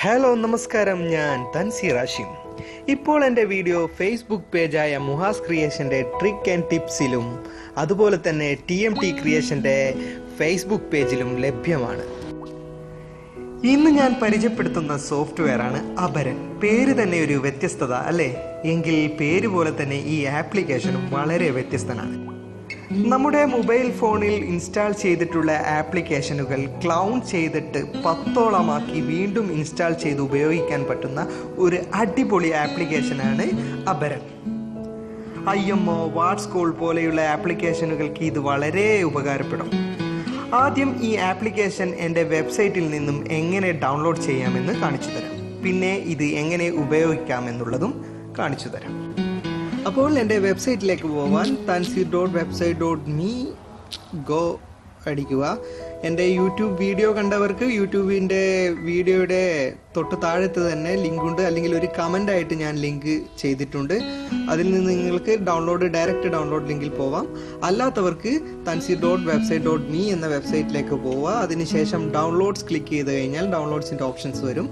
Hello നമസ്കാരം. ഞാൻ തൻസി റാഷി. ഇപ്പോൾ എന്റെ വീഡിയോ ഫേസ്ബുക്ക് പേജായ മുഹാസ് ക്രിയേഷന്റെ ട്രിക്ക് ആൻഡ് ടിപ്സിലും അതുപോലെ തന്നെ ടി എം ടി ക്രിയേഷന്റെ ഫേസ്ബുക്ക് പേജിലും ലഭ്യമാണ്. ഇന്ന് ഞാൻ പരിചയപ്പെടുത്തുന്ന സോഫ്റ്റ്വെയർ ആണ് അപരൻ. പേര് തന്നെ ഒരു വ്യത്യസ്തത അല്ലേ? എങ്കിൽ പേര് പോലെ തന്നെ ഈ ആപ്ലിക്കേഷനും വളരെ വ്യത്യസ്തനാണ്. നമ്മുടെ മൊബൈൽ ഫോണിൽ ഇൻസ്റ്റാൾ ചെയ്തിട്ടുള്ള ആപ്ലിക്കേഷനുകൾ ക്ലൗൺ ചെയ്തിട്ട് പത്തോളമാക്കി വീണ്ടും ഇൻസ്റ്റാൾ ചെയ്ത് ഉപയോഗിക്കാൻ പറ്റുന്ന ഒരു അടിപൊളി ആപ്ലിക്കേഷനാണ് അപരൻ. I M O WhatsCall പോലെയുള്ള ആപ്ലിക്കേഷനുകൾക്ക് ഇത് വളരെ ഉപകാരപ്പെടും. ആദ്യം ഈ ആപ്ലിക്കേഷൻ എന്റെ വെബ്സൈറ്റിൽ നിന്നും എങ്ങനെ ഡൗൺലോഡ് ചെയ്യാമെന്ന് കാണിച്ചു തരാം. പിന്നെ ഇത് എങ്ങനെ ഉപയോഗിക്കാമെന്നുള്ളതും കാണിച്ചു തരാം. അപ്പോൾ എന്റെ വെബ്സൈറ്റിലേക്ക് പോവാൻ Thansi dot website dot me go അടിക്കുക. എന്റെ യൂട്യൂബ് വീഡിയോ കണ്ടവർക്ക് യൂട്യൂബിന്റെ വീഡിയോയുടെ തൊട്ട് താഴത്ത് തന്നെ ലിങ്കുണ്ട്. അല്ലെങ്കിൽ ഒരു കമന്റ് ആയിട്ട് ഞാൻ ലിങ്ക് ചെയ്തിട്ടുണ്ട്. അതിൽ നിന്ന് നിങ്ങൾക്ക് ഡൗൺലോഡ് ഡയറക്റ്റ് ഡൗൺലോഡ് ലിങ്കിൽ പോവാം. അല്ലാത്തവർക്ക് Thansi dot website dot me എന്ന വെബ്സൈറ്റിലേക്ക് പോവുക. അതിനുശേഷം ഡൗൺലോഡ്സ് ക്ലിക്ക് ചെയ്ത് കഴിഞ്ഞാൽ ഡൗൺലോഡ്സിന്റെ ഓപ്ഷൻസ് വരും.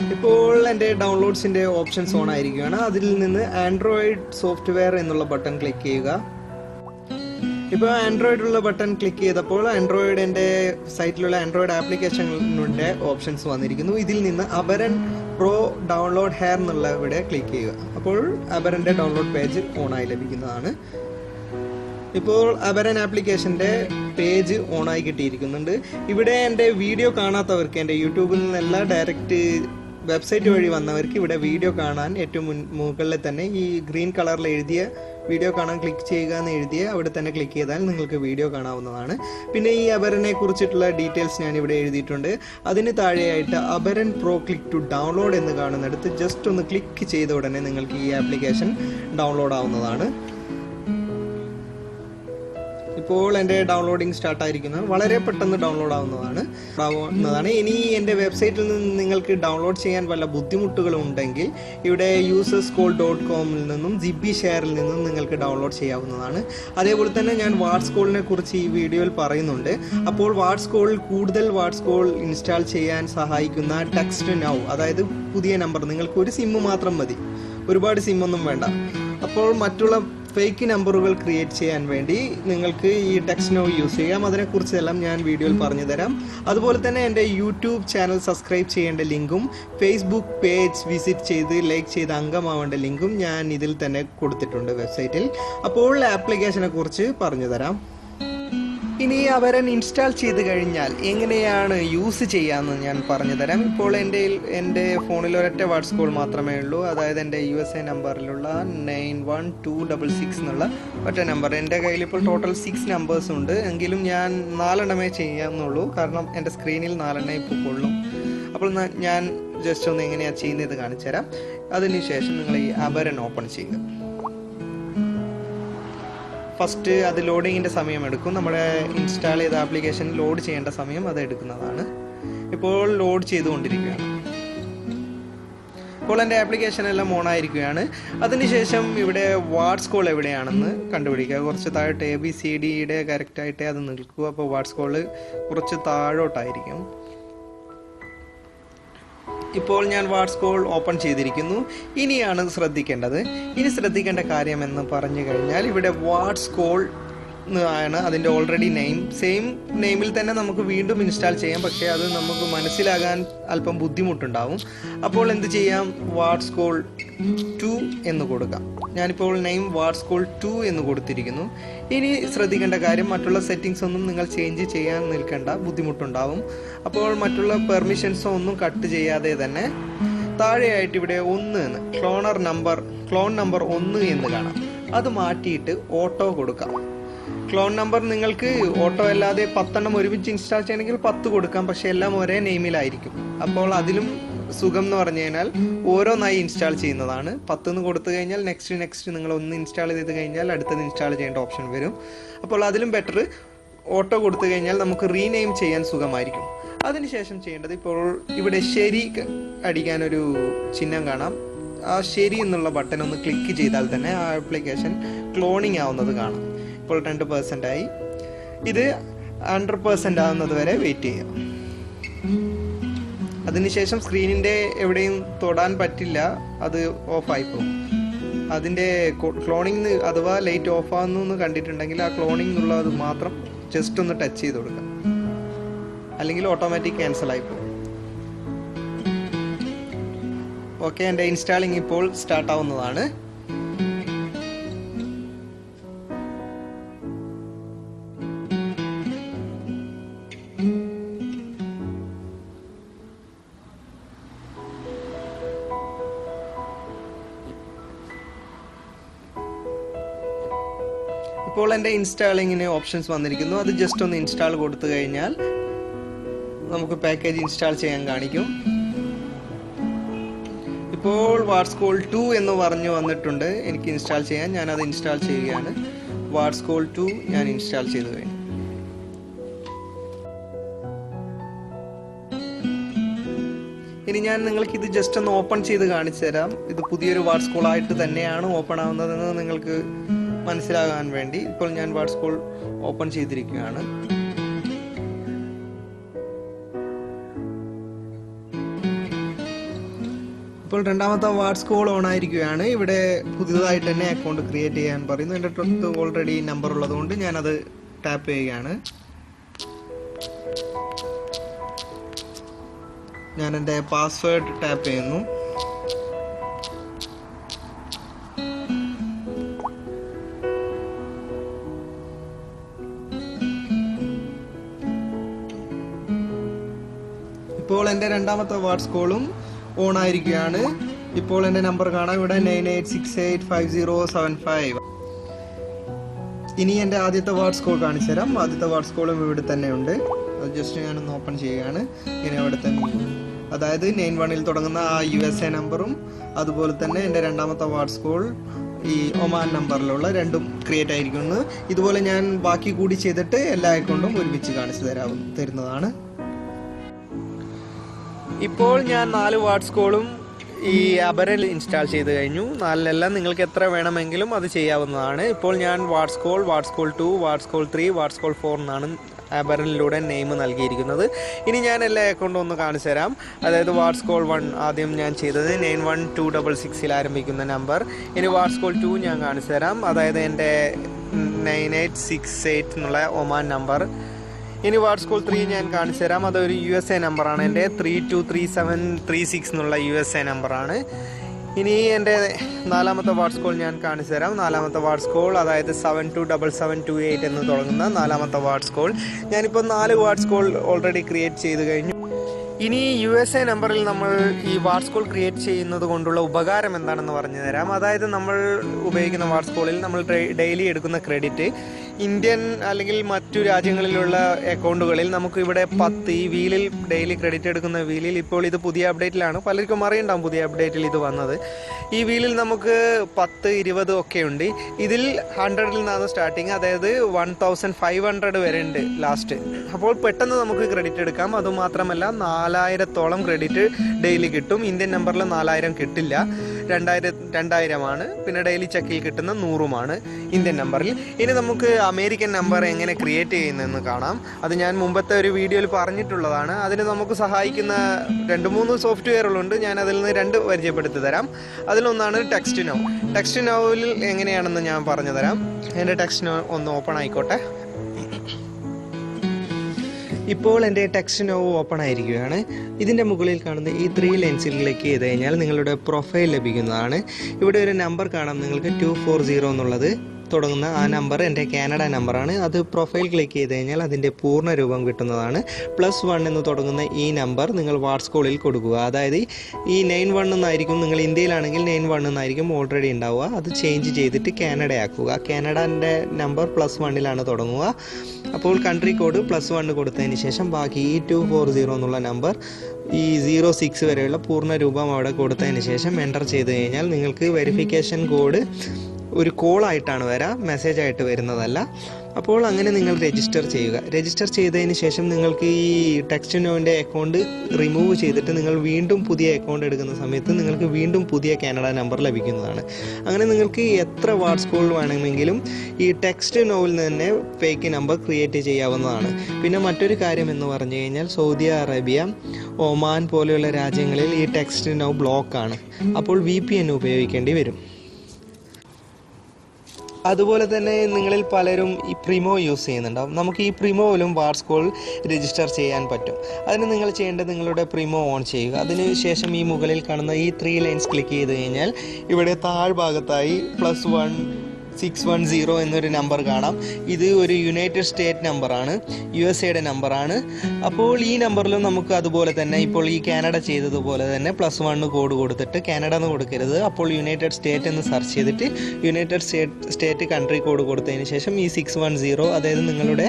ഇപ്പോൾ എന്റെ ഡൗൺലോഡ്സിന്റെ ഓപ്ഷൻസ് ഓൺ ആയിരിക്കുകയാണ്. അതിൽ നിന്ന് ആൻഡ്രോയിഡ് സോഫ്റ്റ്വെയർ എന്നുള്ള ബട്ടൺ ക്ലിക്ക് ചെയ്യുക. ഇപ്പോൾ ആൻഡ്രോയിഡ് ഉള്ള ബട്ടൺ ക്ലിക്ക് ചെയ്തപ്പോൾ ആൻഡ്രോയിഡ് എന്റെ സൈറ്റിലുള്ള ആൻഡ്രോയിഡ് ആപ്ലിക്കേഷനുടെ ഓപ്ഷൻസ് വന്നിരിക്കുന്നു. ഇതിൽ നിന്ന് അപരൻ പ്രോ ഡൗൺലോഡ് ഹെയർ എന്നുള്ള ഇവിടെ ക്ലിക്ക് ചെയ്യുക. അപ്പോൾ അപരന്റെ ഡൗൺലോഡ് പേജ് ഓണായി ലഭിക്കുന്നതാണ്. ഇപ്പോൾ അപരൻ ആപ്ലിക്കേഷന്റെ പേജ് ഓണായി കിട്ടിയിരിക്കുന്നുണ്ട്. ഇവിടെ എന്റെ വീഡിയോ കാണാത്തവർക്ക് എന്റെ യൂട്യൂബിൽ നിന്നെല്ലാം ഡയറക്റ്റ് വെബ്സൈറ്റ് വഴി വന്നവർക്ക് ഇവിടെ വീഡിയോ കാണാൻ ഏറ്റവും മുകളിൽ തന്നെ ഈ ഗ്രീൻ കളറിൽ എഴുതിയ വീഡിയോ കാണാൻ ക്ലിക്ക് ചെയ്യുക എന്ന് എഴുതിയ അവിടെ തന്നെ ക്ലിക്ക് ചെയ്താൽ നിങ്ങൾക്ക് വീഡിയോ കാണാവുന്നതാണ്. പിന്നെ ഈ അപരനെ കുറിച്ചിട്ടുള്ള ഡീറ്റെയിൽസ് ഞാൻ ഇവിടെ എഴുതിയിട്ടുണ്ട്. അതിന് താഴെയായിട്ട് അപരൻ പ്രോ ക്ലിക്ക് ടു ഡൗൺലോഡ് എന്ന് കാണുന്നിടത്ത് ജസ്റ്റ് ഒന്ന് ക്ലിക്ക് ചെയ്ത ഉടനെ നിങ്ങൾക്ക് ഈ ആപ്ലിക്കേഷൻ ഡൗൺലോഡ് ആവുന്നതാണ്. ഇപ്പോൾ എന്റെ ഡൗൺലോഡിംഗ് സ്റ്റാർട്ട് ആയിരിക്കുന്നത് വളരെ പെട്ടെന്ന് ഡൗൺലോഡ് ആവുന്നതാണ്. ആവുന്നതാണ് ഇനി എന്റെ വെബ്സൈറ്റിൽ നിന്ന് നിങ്ങൾക്ക് ഡൗൺലോഡ് ചെയ്യാൻ വല്ല ബുദ്ധിമുട്ടുകളും ഉണ്ടെങ്കിൽ ഇവിടെ യൂസേഴ്സ് കോൾ ഡോട്ട് കോമിൽ നിന്നും ജിബി ഷെയറിൽ നിന്നും നിങ്ങൾക്ക് ഡൗൺലോഡ് ചെയ്യാവുന്നതാണ്. അതേപോലെ തന്നെ ഞാൻ വാട്സ് കോളിനെ കുറിച്ച് ഈ വീഡിയോയിൽ പറയുന്നുണ്ട്. അപ്പോൾ വാട്സ് കോളിൽ കൂടുതൽ വാട്സ് കോൾ ഇൻസ്റ്റാൾ ചെയ്യാൻ സഹായിക്കുന്ന ടെക്സ്റ്റ് നൗ അതായത് പുതിയ നമ്പർ നിങ്ങൾക്ക് ഒരു സിമ്മ് മാത്രം മതി. ഒരുപാട് സിമ്മൊന്നും വേണ്ട. അപ്പോൾ മറ്റുള്ള ഫേക്ക് നമ്പറുകൾ ക്രിയേറ്റ് ചെയ്യാൻ വേണ്ടി നിങ്ങൾക്ക് ഈ ടെക്സ്റ്റ് നോ യൂസ് ചെയ്യാം. അതിനെക്കുറിച്ചെല്ലാം ഞാൻ വീഡിയോയിൽ പറഞ്ഞു തരാം അതുപോലെ തന്നെ എന്റെ യൂട്യൂബ് ചാനൽ സബ്സ്ക്രൈബ് ചെയ്യേണ്ട ലിങ്കും ഫേസ്ബുക്ക് പേജ് വിസിറ്റ് ചെയ്ത് ലൈക്ക് ചെയ്ത് അംഗമാവേണ്ട ലിങ്കും ഞാൻ ഇതിൽ തന്നെ കൊടുത്തിട്ടുണ്ട് വെബ്സൈറ്റിൽ അപ്പോൾ ആപ്ലിക്കേഷനെ കുറിച്ച് പറഞ്ഞു തരാം ഇനി അവരൻ ഇൻസ്റ്റാൾ ചെയ്ത് കഴിഞ്ഞാൽ എങ്ങനെയാണ് യൂസ് ചെയ്യാമെന്ന് ഞാൻ പറഞ്ഞു തരാം. ഇപ്പോൾ എന്റെ എന്റെ ഫോണിൽ ഒരൊറ്റ വാട്സ് കോൾ മാത്രമേ ഉള്ളൂ. അതായത് എന്റെ U S A നമ്പറിലുള്ള nine one two double six എന്നുള്ള ഒറ്റ നമ്പർ എന്റെ കയ്യിൽ ഇപ്പോൾ ടോട്ടൽ സിക്സ് നമ്പേഴ്സ് ഉണ്ട്. എങ്കിലും ഞാൻ നാലെണ്ണമേ ചെയ്യാമെന്നുള്ളൂ കാരണം എന്റെ സ്ക്രീനിൽ നാലെണ്ണേ ഇപ്പോൾ കൊള്ളും. അപ്പോൾ ഞാൻ ജസ്റ്റ് ഒന്ന് എങ്ങനെയാണ് ചെയ്യുന്നത് കാണിച്ചു തരാം. അതിനുശേഷം നിങ്ങൾ ഈ അപരൻ ഓപ്പൺ ചെയ്യുക. ഫസ്റ്റ് അത് ലോഡിങ്ങിന്റെ സമയം എടുക്കും. നമ്മുടെ ഇൻസ്റ്റാൾ ചെയ്ത ആപ്ലിക്കേഷൻ ലോഡ് ചെയ്യേണ്ട സമയം അത് എടുക്കുന്നതാണ്. ഇപ്പോൾ ലോഡ് ചെയ്തുകൊണ്ടിരിക്കുകയാണ്. ഇപ്പോൾ എന്റെ ആപ്ലിക്കേഷൻ എല്ലാം ഓൺ ആയിരിക്കുകയാണ്. അതിനുശേഷം ഇവിടെ വാട്സ് കോൾ എവിടെയാണെന്ന് കണ്ടുപിടിക്കുക. കുറച്ച് താഴോട്ട് എ ബി സി ഡിയുടെ കറക്റ്റായിട്ടേ അത് നിൽക്കുക അപ്പോൾ വാട്സ് കോൾ കുറച്ച് താഴോട്ടായിരിക്കും. ഇപ്പോൾ ഞാൻ വാട്സ് കോൾ ഓപ്പൺ ചെയ്തിരിക്കുന്നു. ഇനിയാണ് ശ്രദ്ധിക്കേണ്ടത്. ഇനി ശ്രദ്ധിക്കേണ്ട കാര്യം എന്ന് പറഞ്ഞു കഴിഞ്ഞാൽ ഇവിടെ വാട്സ് കോൾ ആണ് അതിന്റെ ഓൾറെഡി നെയിം സെയിം നെയിമിൽ തന്നെ നമുക്ക് വീണ്ടും ഇൻസ്റ്റാൾ ചെയ്യാം. പക്ഷേ അത് നമുക്ക് മനസ്സിലാകാൻ അല്പം ബുദ്ധിമുട്ടുണ്ടാവും. അപ്പോൾ എന്ത് ചെയ്യാം? വാട്സ് കോൾ ടു എന്ന് കൊടുക്കാം. ഞാനിപ്പോൾ നെയിം വാട്സ് കോൾ ടു എന്ന് കൊടുത്തിരിക്കുന്നു. ഇനി ശ്രദ്ധിക്കേണ്ട കാര്യം മറ്റുള്ള സെറ്റിങ്സ് ഒന്നും നിങ്ങൾ ചേഞ്ച് ചെയ്യാൻ നിൽക്കേണ്ട. ബുദ്ധിമുട്ടുണ്ടാവും. അപ്പോൾ മറ്റുള്ള പെർമിഷൻസോ ഒന്നും കട്ട് ചെയ്യാതെ തന്നെ താഴെയായിട്ട് ഇവിടെ ഒന്ന് എന്ന് ക്ലോണർ നമ്പർ ക്ലോൺ നമ്പർ ഒന്ന് എന്ന് കാണാം. അത് മാറ്റിയിട്ട് ഓട്ടോ കൊടുക്കാം. ക്ലോൺ നമ്പർ നിങ്ങൾക്ക് ഓട്ടോ അല്ലാതെ പത്തെണ്ണം ഒരുമിച്ച് ഇൻസ്റ്റാൾ ചെയ്യണമെങ്കിൽ പത്ത് കൊടുക്കാം. പക്ഷെ എല്ലാം ഒരേ നെയിമിലായിരിക്കും അപ്പോൾ അതിലും സുഖം എന്ന് പറഞ്ഞു കഴിഞ്ഞാൽ ഓരോന്നായി ഇൻസ്റ്റാൾ ചെയ്യുന്നതാണ്. പത്തുനിന്ന് കൊടുത്തു കഴിഞ്ഞാൽ നെക്സ്റ്റ് നെക്സ്റ്റ് നിങ്ങൾ ഒന്ന് ഇൻസ്റ്റാൾ ചെയ്ത് കഴിഞ്ഞാൽ അടുത്തത് ഇൻസ്റ്റാൾ ചെയ്യേണ്ട ഓപ്ഷൻ വരും. അപ്പോൾ അതിലും ബെറ്റർ ഓട്ടോ കൊടുത്തു കഴിഞ്ഞാൽ നമുക്ക് റീനെയിം ചെയ്യാൻ സുഖമായിരിക്കും. അതിനുശേഷം ചെയ്യേണ്ടത് ഇപ്പോൾ ഇവിടെ ശരി അടിക്കാനൊരു ചിഹ്നം കാണാം. ആ ശരി എന്നുള്ള ബട്ടൺ ഒന്ന് ക്ലിക്ക് ചെയ്താൽ തന്നെ ആ ആപ്ലിക്കേഷൻ ക്ലോണിങ് ആവുന്നത് കാണാം. ഇപ്പോൾ രണ്ട് പെർസെന്റ് ആയി. ഇത് ഹൺഡ്രഡ് പെർസെന്റ് ആവുന്നത് വരെ വെയിറ്റ് ചെയ്യാം. അതിനുശേഷം സ്ക്രീനിന്റെ എവിടെയും തൊടാൻ പറ്റില്ല. അത് ഓഫായി പോകും. അതിന്റെ ക്ലോണിങ് അഥവാ ലൈറ്റ് ഓഫ് ആകുന്നു എന്ന് കണ്ടിട്ടുണ്ടെങ്കിൽ ആ ക്ലോണിംഗ് എന്നുള്ളത് മാത്രം ജസ്റ്റ് ഒന്ന് ടച്ച് ചെയ്ത് കൊടുക്കുക അല്ലെങ്കിൽ ഓട്ടോമാറ്റിക് ക്യാൻസൽ ആയി പോകും. ഓക്കെ എന്റെ ഇൻസ്റ്റാളിങ് ഇപ്പോൾ സ്റ്റാർട്ട് ആവുന്നതാണ്. ഇപ്പോൾ എന്റെ ഇൻസ്റ്റാളിങ്ങിന് ഓപ്ഷൻസ് വന്നിരിക്കുന്നു. അത് ജസ്റ്റ് ഒന്ന് ഇൻസ്റ്റാൾ കൊടുത്തു കഴിഞ്ഞാൽ നമുക്ക് പാക്കേജ് ഇൻസ്റ്റാൾ ചെയ്യാൻ കാണിക്കും. ഇപ്പോൾ വാട്സ്കോൾ ടു എന്ന് പറഞ്ഞു വന്നിട്ടുണ്ട്. എനിക്ക് ഇൻസ്റ്റാൾ ചെയ്യാൻ. ഞാൻ അത് ഇൻസ്റ്റാൾ ചെയ്യുകയാണ്. വാട്സ്കോൾ ടു ഞാൻ ഇൻസ്റ്റാൾ ചെയ്തു കഴിഞ്ഞു. ഇനി ഞാൻ നിങ്ങൾക്ക് ഇത് ജസ്റ്റ് ഒന്ന് ഓപ്പൺ ചെയ്ത് കാണിച്ചു തരാം. ഇത് പുതിയൊരു വാട്സ്കോൾ ആയിട്ട് തന്നെയാണ് ഓപ്പൺ ആവുന്നതെന്ന് നിങ്ങൾക്ക് മനസ്സിലാകാൻ വേണ്ടി ഇപ്പോൾ ഞാൻ വാട്സ്കോൾ ഓപ്പൺ ചെയ്തിരിക്കുകയാണ്. ഇപ്പോൾ രണ്ടാമത്തെ വാട്സ് കോൾ ഓൺ ആയിരിക്കുകയാണ്. ഇവിടെ പുതിയതായിട്ട് തന്നെ അക്കൗണ്ട് ക്രിയേറ്റ് ചെയ്യാൻ പറയുന്നു. എന്റെ അടുത്ത് ഓൾറെഡി നമ്പർ ഉള്ളതുകൊണ്ട് ഞാനത് ടാപ്പ് ചെയ്യുകയാണ്. ഞാൻ എന്റെ പാസ്വേഡ് ടാപ്പ് ചെയ്യുന്നു. ഇപ്പോൾ എന്റെ രണ്ടാമത്തെ വാട്സ് കോളും ഓൺ ആയിരിക്കുകയാണ് ഇപ്പോൾ എന്റെ നമ്പർ കാണാം. ഇവിടെ nine eight six eight five zero seven five. ഇനി എന്റെ ആദ്യത്തെ വാട്സ് കോൾ കാണിച്ചു തരാം. ആദ്യത്തെ വാട്സ് കോളും ഇവിടെ തന്നെ ഉണ്ട് അത് ജസ്റ്റ് ഞാനൊന്ന് ഓപ്പൺ ചെയ്യുകയാണ്. ഇനി അവിടെ തന്നെ. അതായത് നയൻ വണ്ണിൽ തുടങ്ങുന്ന ആ യു എസ് എ നമ്പറും അതുപോലെ തന്നെ എന്റെ രണ്ടാമത്തെ വാട്സ് കോൾ ഈ ഒമാൻ നമ്പറിലുള്ള രണ്ടും ക്രിയേറ്റ് ആയിരിക്കുന്നു. ഇതുപോലെ ഞാൻ ബാക്കി കൂടി ചെയ്തിട്ട് എല്ലാ അക്കൗണ്ടും ഒരുമിച്ച് കാണിച്ചു തരാവും തരുന്നതാണ്. ഇപ്പോൾ ഞാൻ നാല് വാട്സ് കോളും ഈ അബരൽ ഇൻസ്റ്റാൾ ചെയ്ത് കഴിഞ്ഞു. നാലിലെല്ലാം നിങ്ങൾക്ക് എത്ര വേണമെങ്കിലും അത് ചെയ്യാവുന്നതാണ്. ഇപ്പോൾ ഞാൻ WhatsCall WhatsCall two WhatsCall three WhatsCall four എന്നാണ് ആബറിലൂടെ നെയിം നൽകിയിരിക്കുന്നത്. ഇനി ഞാൻ എല്ലാ അക്കൗണ്ടും ഒന്ന് കാണിച്ചു തരാം. അതായത് വാട്സ് കോൾ വൺ ആദ്യം ഞാൻ ചെയ്തത് നയൻ വൺ ടു ഡബിൾ സിക്സിൽ ആരംഭിക്കുന്ന നമ്പർ ഇനി വാട്സ് കോൾ ടു ഞാൻ കാണിച്ചു തരാം. അതായത് എന്റെ നയൻ എയ്റ്റ് സിക്സ് എയ്റ്റ് എന്നുള്ള ഒമാൻ നമ്പർ ഇനി വാട്സ്കൂൾ ത്രീ ഞാൻ കാണിച്ചു തരാം. അതൊരു യു എസ് എ നമ്പറാണ് എന്റെ three two three seven three six എന്നുള്ള യു എസ് എ നമ്പറാണ് ഇനി എന്റെ നാലാമത്തെ വാട്സ്കോൾ ഞാൻ കാണിച്ചു തരാം. നാലാമത്തെ വാട്സ്കോൾ അതായത് seven two double seven two eight എന്ന് തുടങ്ങുന്ന നാലാമത്തെ വാട്സ്കോൾ ഞാനിപ്പോൾ നാല് വാട്സ്കോൾ ഓൾറെഡി ക്രിയേറ്റ് ചെയ്ത് കഴിഞ്ഞു. ഇനി യു എസ് എ നമ്പറിൽ നമ്മൾ ഈ വാട്സ്കോൾ ക്രിയേറ്റ് ചെയ്യുന്നത് കൊണ്ടുള്ള ഉപകാരം എന്താണെന്ന് പറഞ്ഞു തരാം. അതായത് നമ്മൾ ഉപയോഗിക്കുന്ന വാട്സ്കോളിൽ നമ്മൾ ഡെയിലി എടുക്കുന്ന ക്രെഡിറ്റ് ഇന്ത്യൻ അല്ലെങ്കിൽ മറ്റു രാജ്യങ്ങളിലുള്ള അക്കൗണ്ടുകളിൽ നമുക്ക് ഇവിടെ പത്ത് ഈ വീലിൽ ഡെയിലി ക്രെഡിറ്റ് എടുക്കുന്ന വീലിൽ ഇപ്പോൾ ഇത് പുതിയ അപ്ഡേറ്റിലാണ് പലർക്കും അറിയണ്ടാവും പുതിയ അപ്ഡേറ്റിൽ ഇത് വന്നത്. ഈ വീലിൽ നമുക്ക് പത്ത് ഇരുപത് ഒക്കെ ഉണ്ട്. ഇതിൽ ഹൺഡ്രഡിൽ നിന്നാണ് സ്റ്റാർട്ടിങ് അതായത് വൺ തൗസൻഡ് ഫൈവ് ഹൺഡ്രഡ് വരെ ഉണ്ട് ലാസ്റ്റ് അപ്പോൾ പെട്ടെന്ന് നമുക്ക് ക്രെഡിറ്റ് എടുക്കാം. അതുമാത്രമല്ല നാലായിരത്തോളം ക്രെഡിറ്റ് ഡെയിലി കിട്ടും. ഇന്ത്യൻ നമ്പറിൽ നാലായിരം കിട്ടില്ല. രണ്ടായിരം രണ്ടായിരമാണ്. പിന്നെ ഡെയിലി ചെക്കിൽ കിട്ടുന്ന നൂറുമാണ് ഇന്ത്യൻ നമ്പറിൽ. ഇനി നമുക്ക് അമേരിക്കൻ നമ്പർ എങ്ങനെ ക്രിയേറ്റ് ചെയ്യുന്നതെന്ന് കാണാം. അത് ഞാൻ മുമ്പത്തെ ഒരു വീഡിയോയിൽ പറഞ്ഞിട്ടുള്ളതാണ്. അതിന് നമുക്ക് സഹായിക്കുന്ന രണ്ട് മൂന്ന് സോഫ്റ്റ്വെയറുകളുണ്ട് ഞാൻ അതിൽ നിന്ന് രണ്ട് പരിചയപ്പെടുത്തി തരാം. അതിലൊന്നാണ് ടെക്സ്റ്റ് നോ. ടെക്സ്റ്റ് നോവിൽ എങ്ങനെയാണെന്ന് ഞാൻ പറഞ്ഞു തരാം. എന്റെ ടെക്സ്റ്റ് നോ ഒന്ന് ഓപ്പൺ ആയിക്കോട്ടെ. ഇപ്പോൾ എന്റെ ടെക്സ്റ്റ് ഓപ്പൺ ആയിരിക്കുകയാണ്. ഇതിന്റെ മുകളിൽ കാണുന്ന ഈ ത്രീ ലെൻസിൽ ക്ലിക്ക് ചെയ്ത് കഴിഞ്ഞാൽ നിങ്ങളുടെ പ്രൊഫൈൽ ലഭിക്കുന്നതാണ്. ഇവിടെ ഒരു നമ്പർ കാണാം. നിങ്ങൾക്ക് ടു ഫോർ സീറോ എന്നുള്ളത്. തുടങ്ങുന്ന ആ നമ്പർ എന്റെ കാനഡ നമ്പറാണ് അത് പ്രൊഫൈൽ ക്ലിക്ക് ചെയ്ത് കഴിഞ്ഞാൽ അതിന്റെ പൂർണ രൂപം കിട്ടുന്നതാണ്. പ്ലസ് വൺ എന്ന് തുടങ്ങുന്ന ഈ നമ്പർ നിങ്ങൾ വാട്സ് കോളിൽ കൊടുക്കുക. അതായത് ഈ നയൻ വൺ എന്നായിരിക്കും നിങ്ങൾ ഇന്ത്യയിലാണെങ്കിൽ നയൻ വൺ എന്നായിരിക്കും ഓൾറെഡി ഉണ്ടാവുക. അത് ചേഞ്ച് ചെയ്തിട്ട് കാനഡ ആക്കുക കാനഡന്റെ നമ്പർ പ്ലസ് വണ്ണിലാണ് തുടങ്ങുക. അപ്പോൾ കൺട്രി കോഡ് പ്ലസ് വൺ കൊടുത്തതിന് ശേഷം ബാക്കി ഈ ടു ഫോർ സീറോ എന്നുള്ള നമ്പർ ഈ സീറോ സിക്സ് വരെയുള്ള പൂർണ രൂപം അവിടെ കൊടുത്തതിന് ശേഷം എന്റർ ചെയ്ത് കഴിഞ്ഞാൽ നിങ്ങൾക്ക് വെരിഫിക്കേഷൻ കോഡ് ഒരു കോളായിട്ടാണ് വരാം മെസ്സേജ് ആയിട്ട് വരുന്നതല്ല. അപ്പോൾ അങ്ങനെ നിങ്ങൾ രജിസ്റ്റർ ചെയ്യുക. രജിസ്റ്റർ ചെയ്തതിന് ശേഷം നിങ്ങൾക്ക് ഈ ടെക്സ്റ്റ് നോവിന്റെ അക്കൗണ്ട് റിമൂവ് ചെയ്തിട്ട് നിങ്ങൾ വീണ്ടും പുതിയ അക്കൗണ്ട് എടുക്കുന്ന സമയത്ത് നിങ്ങൾക്ക് വീണ്ടും പുതിയ കാനഡ നമ്പർ ലഭിക്കുന്നതാണ്. അങ്ങനെ നിങ്ങൾക്ക് എത്ര വാട്സ് കോൾ വേണമെങ്കിലും ഈ ടെക്സ്റ്റ് നോവിൽ തന്നെ ഫേക്ക് നമ്പർ ക്രിയേറ്റ് ചെയ്യാവുന്നതാണ്. പിന്നെ മറ്റൊരു കാര്യം എന്ന് പറഞ്ഞു കഴിഞ്ഞാൽ സൗദി അറേബ്യ ഒമാൻ പോലെയുള്ള രാജ്യങ്ങളിൽ ഈ ടെക്സ്റ്റ് നോ ബ്ലോക്കാണ് അപ്പോൾ വി പി എൻ ഉപയോഗിക്കേണ്ടി വരും. അതുപോലെ തന്നെ നിങ്ങളിൽ പലരും ഈ പ്രിമോ യൂസ് ചെയ്യുന്നുണ്ടാവും. നമുക്ക് ഈ പ്രിമോയിലും വാട്സ് കോൾ രജിസ്റ്റർ ചെയ്യാൻ പറ്റും. അതിന് നിങ്ങൾ ചെയ്യേണ്ടത് നിങ്ങളുടെ പ്രിമോ ഓൺ ചെയ്യുക. അതിന് ശേഷം ഈ മുകളിൽ കാണുന്ന ഈ ത്രീ ലൈൻസ് ക്ലിക്ക് ചെയ്ത് കഴിഞ്ഞാൽ ഇവിടെ താഴ്ഭാഗത്തായി plus one six one zero എന്നൊരു നമ്പർ കാണാം. ഇത് ഒരു യുണൈറ്റഡ് സ്റ്റേറ്റ് നമ്പറാണ് യു എസ് എയുടെ നമ്പറാണ് അപ്പോൾ ഈ നമ്പറിലും നമുക്ക് അതുപോലെ തന്നെ ഇപ്പോൾ ഈ കാനഡ ചെയ്തതുപോലെ തന്നെ പ്ലസ് വണ്ണ് കോഡ് കൊടുത്തിട്ട് കാനഡ എന്ന് കൊടുക്കരുത്. അപ്പോൾ യുണൈറ്റഡ് സ്റ്റേറ്റ് എന്ന് സെർച്ച് ചെയ്തിട്ട് United State State country code കൊടുത്തതിന് ശേഷം ഈ സിക്സ് വൺ സീറോ അതായത് നിങ്ങളുടെ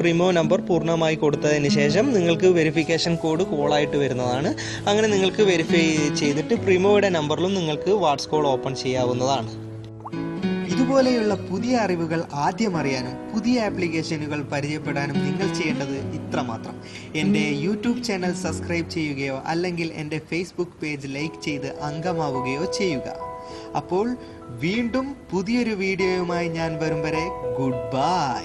പ്രിമോ നമ്പർ പൂർണമായി കൊടുത്തതിന് ശേഷം നിങ്ങൾക്ക് വെരിഫിക്കേഷൻ കോഡ് കോളായിട്ട് വരുന്നതാണ്. അങ്ങനെ നിങ്ങൾക്ക് വെരിഫൈ ചെയ്തിട്ട് പ്രിമോയുടെ നമ്പറിലും നിങ്ങൾക്ക് വാട്സ് കോൾ ഓപ്പൺ ചെയ്യാവുന്നതാണ്. ഇതുപോലെയുള്ള പുതിയ അറിവുകൾ ആദ്യം അറിയാനും പുതിയ ആപ്ലിക്കേഷനുകൾ പരിചയപ്പെടാനും നിങ്ങൾ ചെയ്യേണ്ടത് ഇത്രമാത്രം. എന്റെ യൂട്യൂബ് ചാനൽ സബ്സ്ക്രൈബ് ചെയ്യുകയോ അല്ലെങ്കിൽ എന്റെ ഫേസ്ബുക്ക് പേജ് ലൈക്ക് ചെയ്ത് അംഗമാവുകയോ ചെയ്യുക. അപ്പോൾ വീണ്ടും പുതിയൊരു വീഡിയോയുമായി ഞാൻ വരും വരെ ഗുഡ് ബൈ.